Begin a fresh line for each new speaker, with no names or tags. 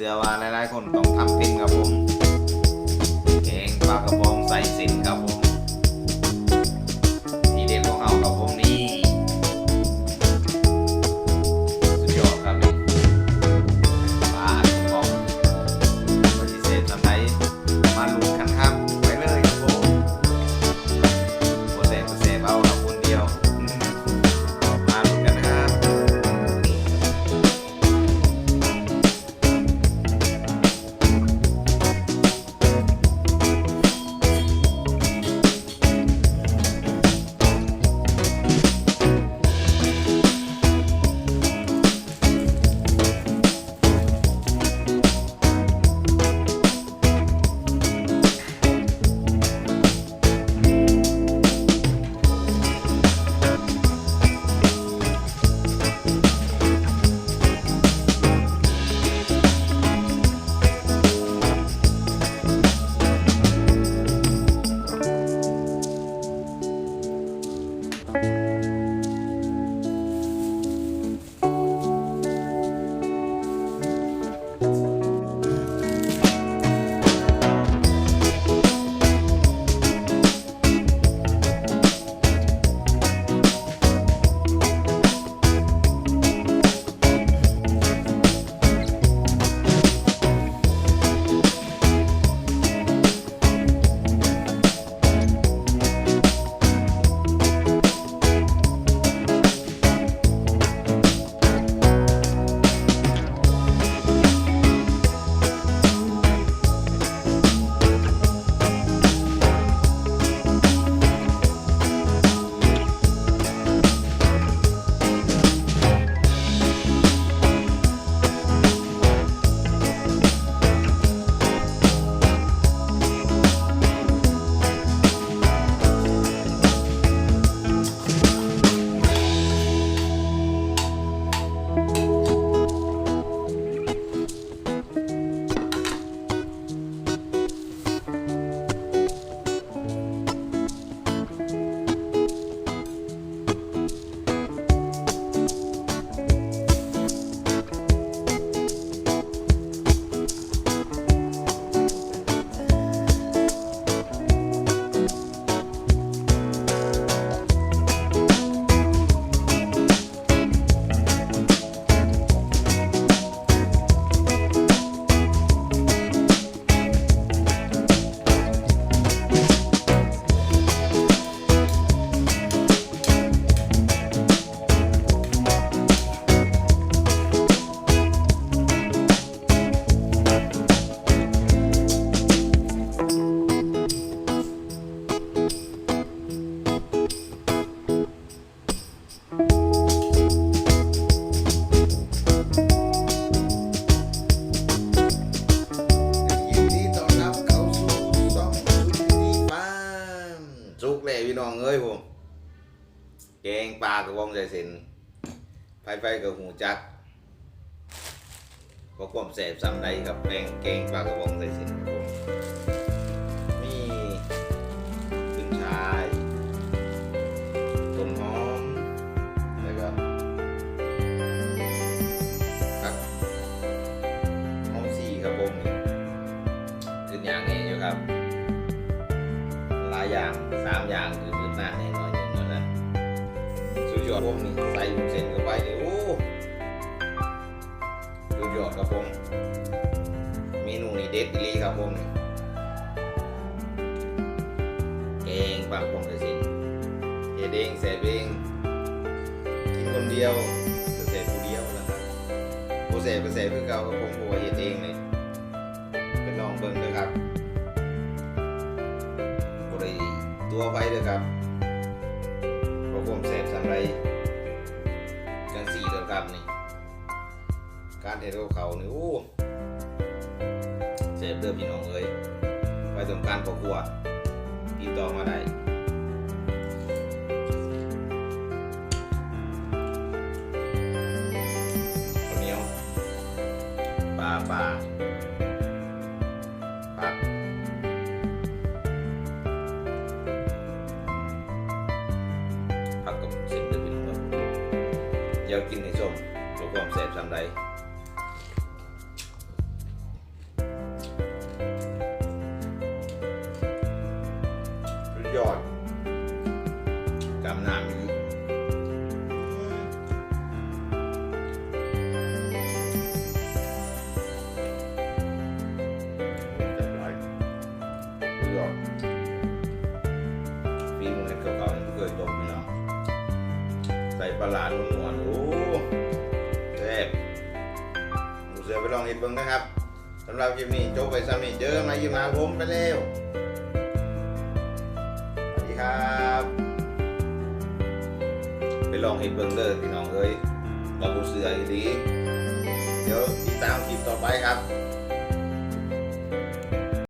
เสื้อว่าหลายๆคนต้องทำเป็นครับผมแกงปลากระบองใส่สิน จุกเลยพี่น้องเอ้ยผมแกงปลากระวองใจสินไฟไฟกับหูจักก็ความแสบซ้ำใดครับแกงแกงปลากระวองใจสินผมมีขึ้นชายต้นหอมแล้วก็ครับหอมสีครับผมนี่ขึ้นอย่างนี้อยู่ครับ อย่างสามอย่างคือขึ้นหน้าแน่นอนอย่างนั้นนะสุดยอดผมนี่ใส่เส้นเข้าไปนี่โอ้สุดยอดครับผมเมนูนี้เด็ดอีหลีครับผมนี่แกงปลาพงกระสินเฮ็ดเองแซ่บเองกินคนเดียวก็แซ่บผู้เดียวนะครับผู้แซ่บก็แซ่บคือเก่ากับผมเพราะว่าเฮ็ดเองเลยไปลองเบิ่งเลยครับ ตัวไฟเลยครับเพราะผมเสพสังไรจังสีเดียวครับนี่ การเทโรเขานี่โอ้เสพเด้อพี่น้องเอ้ยไปสำการประกวดติดต่อมาได้ข้าวเหนียวปลาปลา เดี๋ยวกินในส้มหลวงพ่อแสบสำไรยอดกำน้ำอยู่ยอดปีมันเก่าๆมันเคยดม ปลาหลาดนวลๆโอ้แซ่บหมูเสือไปลองเห็ดเบิ่งนะครับสำหรับคลิปนี้จบไปซ้ำนี่เจอกันใหมายิ้มาผมไปเร็วสวัสดีครับ ไปลองเห็ดเบิ่งเด้อพี่น้องเอ้ยว่าหมูเสืออีหลีเดี๋ยวติดตามคลิปต่อไปครับ